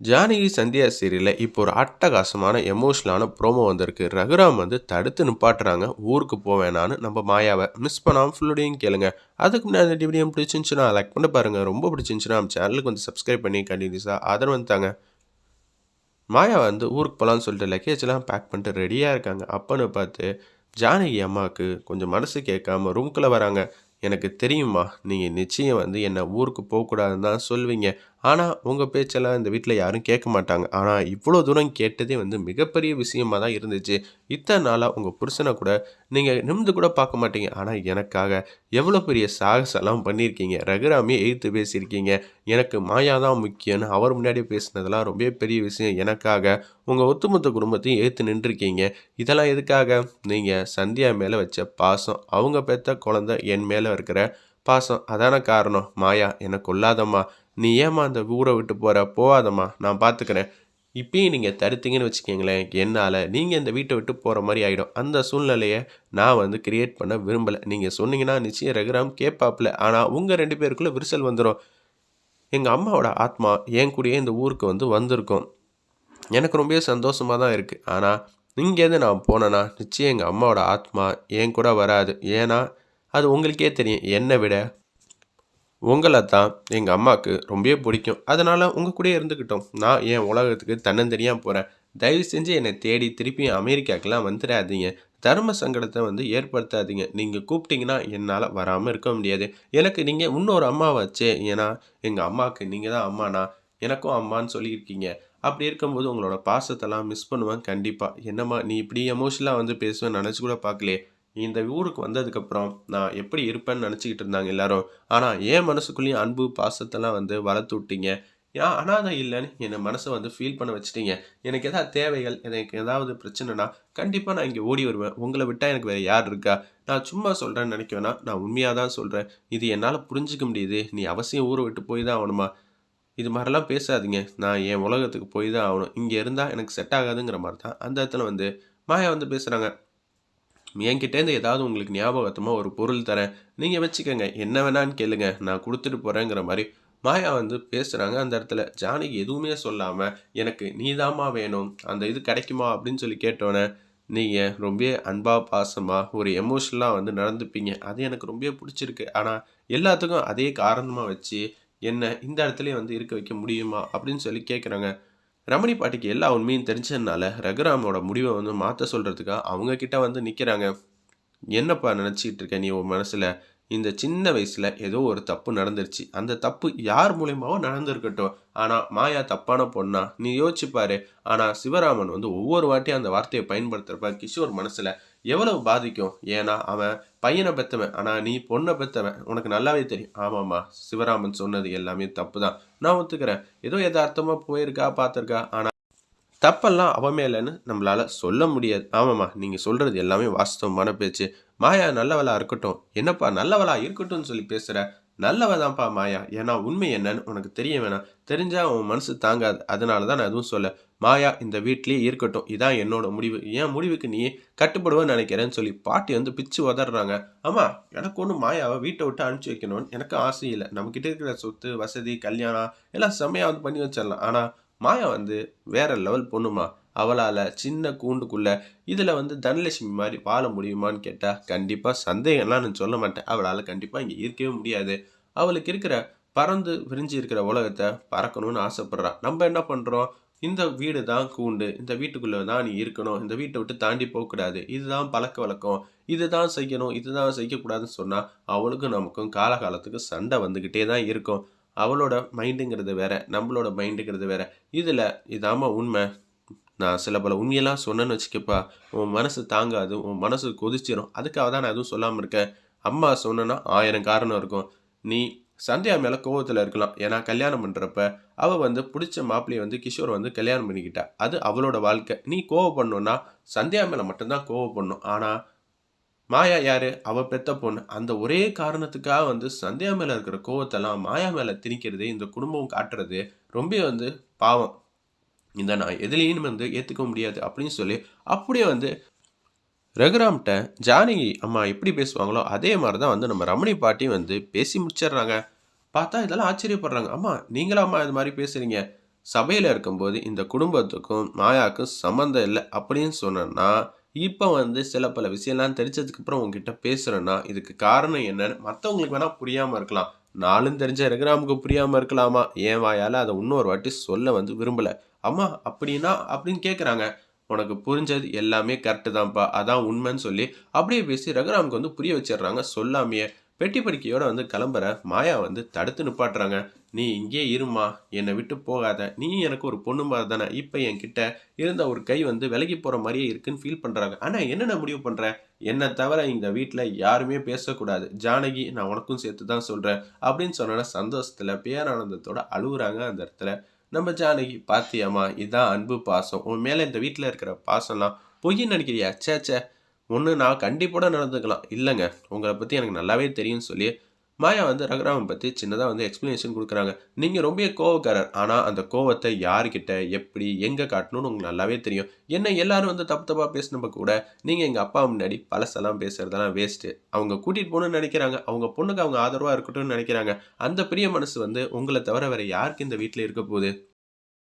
ஜானகி சந்தியா சீரியலில் இப்போ ஒரு அட்டகாசமான எமோஷனலான ப்ரோமோ வந்திருக்கு. ரகுராம் வந்து தடுத்து நிப்பாட்டுறாங்க. ஊருக்கு போவேனான்னு நம்ம மாயாவை. மிஸ் பண்ணாமல் ஃபுல்லோடையும் கேளுங்க. அதுக்கு முன்னாடி அந்த வீடியோ பிடிச்சிருந்துச்சுன்னா லைக் பண்ணி பாருங்கள் ரொம்ப பிடிச்சிருந்துச்சுன்னா நம்ம சேனலுக்கு வந்து சப்ஸ்கிரைப் பண்ணி கண்டினியூஸாக ஆதரவு வந்துட்டாங்க மாயா வந்து ஊருக்கு போகலான்னு சொல்லிட்டு லக்கேஜ்லாம் பேக் பண்ணிட்டு ரெடியாக இருக்காங்க. அப்போன்னு பார்த்து ஜானகி அம்மாவுக்கு கொஞ்சம் மனசு கேட்காம ரூம்குள்ளே வராங்க. எனக்கு தெரியுமா நீங்கள் நிச்சயம் வந்து என்னை ஊருக்கு போகக்கூடாதுன்னு தான் சொல்வீங்க. ஆனால் உங்கள் பேச்செல்லாம் இந்த வீட்டில் யாரும் கேட்க மாட்டாங்க. ஆனால் இவ்வளோ தூரம் கேட்டதே வந்து மிகப்பெரிய விஷயமா தான் இருந்துச்சு. இத்தனை நாளாக உங்கள் புருஷனை கூட நீங்கள் நிமிந்து கூட பார்க்க மாட்டீங்க. ஆனால் எனக்காக எவ்வளோ பெரிய சாகசெல்லாம் பண்ணியிருக்கீங்க. ரகுராமே எழுத்து பேசியிருக்கீங்க. எனக்கு மாயா தான் முக்கியம்னு அவர் முன்னாடியே பேசினதெல்லாம் ரொம்ப பெரிய விஷயம். எனக்காக உங்கள் ஒட்டுமொத்த குடும்பத்தையும் ஏற்று நின்றுருக்கீங்க. இதெல்லாம் எதுக்காக? நீங்கள் சந்தியா மேலே வச்ச பாசம். அவங்க பெற்ற குழந்தை என் மேலே இருக்கிற பாசம். அதான காரணம். மாயா என்னை கொல்லாதம்மா. நீ ஏம்மா அந்த ஊரை விட்டு போகிற போகாதம்மா நான் பார்த்துக்கிறேன் இப்பயும் நீங்கள் தருத்தீங்கன்னு வச்சுக்கோங்களேன் என்னால் நீங்கள் இந்த வீட்டை விட்டு போகிற மாதிரி ஆகிடும் அந்த சூழ்நிலையை நான் வந்து கிரியேட் பண்ண விரும்பலை. நீங்கள் சொன்னீங்கன்னா நிச்சயம் ரகுராம் கேட்பாப்புல ஆனால் உங்கள் ரெண்டு பேருக்குள்ளே விரிசல் வந்துடும் எங்கள் அம்மாவோட ஆத்மா என் கூடயே இந்த ஊருக்கு வந்து வந்திருக்கும். எனக்கு ரொம்ப சந்தோஷமாக தான் இருக்குது ஆனால் இங்கேருந்து நான் போனேன்னா நிச்சயம் எங்கள் அம்மாவோட ஆத்மா என் கூட வராது. ஏன்னா அது உங்களுக்கே தெரியும். என்னை விட உங்களை தான் எங்கள் அம்மாவுக்கு ரொம்பவே பிடிக்கும். அதனால் உங்கள் கூடயே இருந்துக்கிட்டோம் நான் என் உலகத்துக்கு தன்னந்தனியாக போகிறேன் தயவு செஞ்சு என்னை தேடி திருப்பி அமெரிக்காக்கெலாம் வந்துடாதீங்க. தர்ம சங்கடத்தை வந்து ஏற்படுத்தாதீங்க. நீங்கள் கூப்பிட்டீங்கன்னா என்னால் வராமல் இருக்க முடியாது. எனக்கு நீங்கள் இன்னொரு அம்மா வச்சே ஏன்னா எங்கள் அம்மாவுக்கு நீங்கள் தான் அம்மானா எனக்கும் அம்மான்னு சொல்லியிருக்கீங்க. அப்படி இருக்கும்போது உங்களோட பாசத்தெல்லாம் மிஸ் பண்ணுவேன் கண்டிப்பாக என்னம்மா நீ இப்படி எமோஷனலாக வந்து பேசுவேன் நினச்சி கூட பார்க்கலையே. இந்த ஊருக்கு வந்ததுக்கப்புறம் நான் எப்படி இருப்பேன்னு நினச்சிக்கிட்டு இருந்தாங்க எல்லாரும். ஆனால் என் மனசுக்குள்ளேயும் அன்பு பாசத்தெல்லாம் வந்து வளர்த்து விட்டீங்க? ஏன் அனாதை இல்லைன்னு என்னை மனசை வந்து ஃபீல் பண்ண வச்சுட்டீங்க. எனக்கு எதாவது தேவைகள் எனக்கு ஏதாவது பிரச்சனைனா கண்டிப்பாக நான் இங்கே ஓடி வருவேன். உங்களை விட்டால் எனக்கு வேறு யார் இருக்கா? நான் சும்மா சொல்கிறேன்னு நினைக்கவேனா? நான் உண்மையாக தான் சொல்கிறேன் இது என்னால் புரிஞ்சிக்க முடியுது. நீ அவசியம் ஊரை விட்டு போய் தான் ஆகணுமா? இது மாதிரிலாம் பேசாதீங்க. நான் என் உலகத்துக்கு போய் தான் ஆகணும். இங்கே இருந்தால் எனக்கு செட் ஆகாதுங்கிற மாதிரி தான் அந்த இடத்துல வந்து மாயா வந்து பேசுகிறாங்க என்கிட்டேருந்து ஏதாவது உங்களுக்கு ஞாபகத்தமாக ஒரு பொருள் தரேன். நீங்கள் வச்சுக்கோங்க. என்ன வேணான்னு கேளுங்க. நான் கொடுத்துட்டு போகிறேங்கிற மாதிரி. மாயா வந்து பேசுகிறாங்க அந்த இடத்துல. ஜானகி எதுவுமே சொல்லாமல் எனக்கு நீதாம்மா வேணும். அந்த இது கிடைக்குமா அப்படின்னு சொல்லி கேட்டோன்னே நீங்கள் ரொம்ப அன்பாக பாசமாக ஒரு எமோஷனலாக வந்து நடந்துப்பீங்க. அது எனக்கு ரொம்ப பிடிச்சிருக்கு. ஆனால் எல்லாத்துக்கும் அதே காரணமாக வச்சு என்ன இந்த இடத்துலையும் வந்து இருக்க வைக்க முடியுமா அப்படின்னு சொல்லி கேட்குறாங்க ரமணி பாட்டிக்கு எல்லா உண்மையும் தெரிஞ்சதுனால ரகுராமோட முடிவை வந்து மாற்ற சொல்கிறதுக்காக அவங்கக்கிட்ட வந்து நிற்கிறாங்க என்னப்பா நினச்சிக்கிட்டு இருக்க நீ உன் மனசில் இந்த சின்ன வயசில் ஏதோ ஒரு தப்பு நடந்துருச்சு. அந்த தப்பு யார் மூலியமாவோ நடந்திருக்கட்டும். ஆனால் மாயா தப்பான பொண்ணா? நீ யோசிச்சுப்பாரு ஆனால் சிவராமன் வந்து ஒவ்வொரு வாட்டியும் அந்த வார்த்தையை பயன்படுத்துகிறப்ப கிஷோர் மனசில் எவ்வளவு பாதிக்கும்? ஏன்னா அவன் பையனை பெற்றவன் ஆனால் நீ பொண்ணை பெற்றவன் உனக்கு நல்லாவே தெரியும். ஆமாம்மா சிவராமன் சொன்னது எல்லாமே தப்பு தான் நான் ஒத்துக்கிறேன். ஏதோ எதார்த்தமாக போயிருக்கா பார்த்துருக்கா. ஆனால் தப்பெல்லாம் அவன் இல்லைன்னு நம்மளால் சொல்ல முடியாது. ஆமாம்மா நீங்கள் சொல்கிறது எல்லாமே வாஸ்தவமான பேச்சு. மாயா நல்லவளா இருக்கட்டும். என்னப்பா நல்லவளா இருக்கட்டும்னு சொல்லி பேசுகிற நல்லவ தான்ப்பா மாயா. ஏன்னா உண்மை என்னன்னு உனக்கு தெரிய வேணாம். தெரிஞ்சா உன் மனசு தாங்காது. அதனால தான் நான் எதுவும் சொல்ல. மாயா இந்த வீட்லேயே இருக்கட்டும். இதான் என்னோட முடிவு. என் முடிவுக்கு நீ கட்டுப்படுவேன்னு நினைக்கிறேன்னு சொல்லி பாட்டி வந்து பிச்சு உதறாங்க ஆமா எனக்கு ஒன்று மாயாவை வீட்டை விட்டு அனுப்பிச்சி வைக்கணும்னு எனக்கு ஆசை இல்லை. நம்மக்கிட்ட இருக்கிற சொத்து வசதி கல்யாணம் எல்லாம் செம்மையாக வந்து பண்ணி வச்சிடலாம். ஆனால் மாயா வந்து வேற லெவல் பொண்ணுமா? அவளால் சின்ன கூண்டுக்குள்ள இதில் வந்து தனலட்சுமி மாதிரி வாழ முடியுமான்னு கேட்டால் கண்டிப்பாக சந்தேகம்லாம் நான் சொல்ல மாட்டேன். அவளால் கண்டிப்பாக இங்கே இருக்கவே முடியாது. அவளுக்கு இருக்கிற பறந்து விரிஞ்சு இருக்கிற உலகத்தை பறக்கணும்னு ஆசைப்படுறா. நம்ம என்ன பண்ணுறோம் இந்த வீடு தான் கூண்டு. இந்த வீட்டுக்குள்ளே தான் நீ இருக்கணும். இந்த வீட்டை விட்டு தாண்டி போகக்கூடாது இதுதான் பழக்க வழக்கம். இதுதான் செய்யணும். இதுதான் செய்யக்கூடாதுன்னு சொன்னால் அவளுக்கும் நமக்கும் காலகாலத்துக்கு சண்டை வந்துக்கிட்டே தான் இருக்கும். அவளோட மைண்டுங்கிறது வேற நம்மளோட மைண்டுங்கிறது வேற. இதில் இதாம்மா உண்மை. நான் சில பல உண்மையெல்லாம் சொன்னேன்னு வச்சுக்கப்பா உன் மனசு தாங்காது உன் மனசு கொதிச்சிடும் அதுக்காக தான் நான் எதுவும் சொல்லாமல் இருக்கேன். அம்மா சொன்னேன்னா ஆயிரம் காரணம் இருக்கும். நீ சந்தியா மேலே கோவத்தில் இருக்கலாம். ஏன்னா கல்யாணம் பண்ணுறப்ப அவள் வந்து பிடிச்ச மாப்பிள்ளையை வந்து கிஷோர் வந்து கல்யாணம் பண்ணிக்கிட்டா. அது அவளோட வாழ்க்கை. நீ கோவப்படணுன்னா சந்தியா மேலே மட்டும்தான் கோவப்படணும். ஆனால் மாயா யாரு? அவ பெத்த பொண்ணு. அந்த ஒரே காரணத்துக்காக வந்து சந்தியா மேல இருக்கிற கோவத்தெல்லாம் மாயா மேல திணிக்கிறது இந்த குடும்பம் காட்டுறது ரொம்ப வந்து பாவம். இந்த நான் எதுலேயும் வந்து ஏற்றுக்க முடியாது அப்படின்னு சொல்லி அப்படியே வந்து ரகுராம்கிட்ட ஜானகி அம்மா எப்படி பேசுவாங்களோ அதே மாதிரி தான் வந்து நம்ம ரமணி பாட்டி வந்து பேசி முடிச்சிடுறாங்க. பார்த்தா இதெல்லாம் ஆச்சரியப்படுறாங்க. அம்மா நீங்களா அம்மா இது மாதிரி பேசுகிறீங்க சபையில் இருக்கும்போது இந்த குடும்பத்துக்கும் மாயாவுக்கும் சம்மந்தம் இல்லை அப்படின்னு சொன்னேன்னா இப்போ வந்து சில பல விஷயம்லாம் தெரிஞ்சதுக்கப்புறம் உங்ககிட்ட பேசுகிறேன்னா இதுக்கு காரணம் என்னன்னு மற்றவங்களுக்கு வேணால் புரியாமல் இருக்கலாம். நாளும் தெரிஞ்ச ரகுராமுக்கு புரியாமல் இருக்கலாமா? ஏன் வாயால் அதை இன்னொரு வாட்டி சொல்ல வந்து விரும்பலை. அம்மா அப்படின்னா அப்படின்னு கேட்குறாங்க உனக்கு புரிஞ்சது எல்லாமே கரெக்டு தான்ப்பா. அதான் உண்மைன்னு சொல்லி அப்படியே பேசி ரகுராமுக்கு வந்து புரிய வச்சிடுறாங்க. சொல்லாமையே. பெட்டி படிக்கையோட வந்து கிளம்புற மாயா வந்து தடுத்து நிப்பாட்டுறாங்க. நீ இங்கே இருமா என்னை விட்டு போகாத. நீ எனக்கு ஒரு பொண்ணு மாதிரி தானே. இப்போ என்கிட்ட இருந்த ஒரு கை வந்து விலகி போகிற மாதிரியே இருக்குன்னு ஃபீல் பண்ணுறாங்க ஆனால் என்னென்ன முடிவு பண்ணுறேன் என்னை தவிர இந்த வீட்டில் யாருமே பேசக்கூடாது. ஜானகி நான் உனக்கும் சேர்த்து தான் சொல்கிறேன் அப்படின்னு சொன்னோன்னா சந்தோஷத்தில் பேரானந்தத்தோட அழுகுறாங்க அந்த இடத்துல. நம்ம ஜானகி பாத்தியாம்மா இதான் அன்பு பாசம். உன் மேலே இந்த வீட்டில் இருக்கிற பாசம்லாம் பொய்ன்னு நினைக்கிறியா? ச்சே ச்சே. ஒன்று நான் கண்டிப்போட நடந்துக்கலாம். இல்லைங்க. உங்களை பற்றி எனக்கு நல்லாவே தெரியும்னு சொல்லி மாயா வந்து ரகுராமன் பற்றி சின்னதாக வந்து எக்ஸ்ப்ளனேஷன் கொடுக்குறாங்க. நீங்கள் ரொம்ப கோவக்காரர். ஆனால் அந்த கோவத்தை யார்கிட்ட எப்படி எங்கே காட்டணும்னு உங்களுக்கு நல்லாவே தெரியும். என்ன எல்லாரும் வந்து தப்பு தப்பாக பேசினப்ப கூட நீங்கள் எங்கள் அப்பா முன்னாடி பழசெல்லாம் பேசுகிறதெல்லாம் வேஸ்ட்டு அவங்க கூட்டிகிட்டு போகணும்னு நினைக்கிறாங்க. அவங்க பொண்ணுக்கு அவங்க ஆதரவாக இருக்கட்டும்னு நினைக்கிறாங்க. அந்த பிரிய மனசு வந்து உங்களை தவிர வேறு யாருக்கு இந்த வீட்டில் இருக்க போகுது?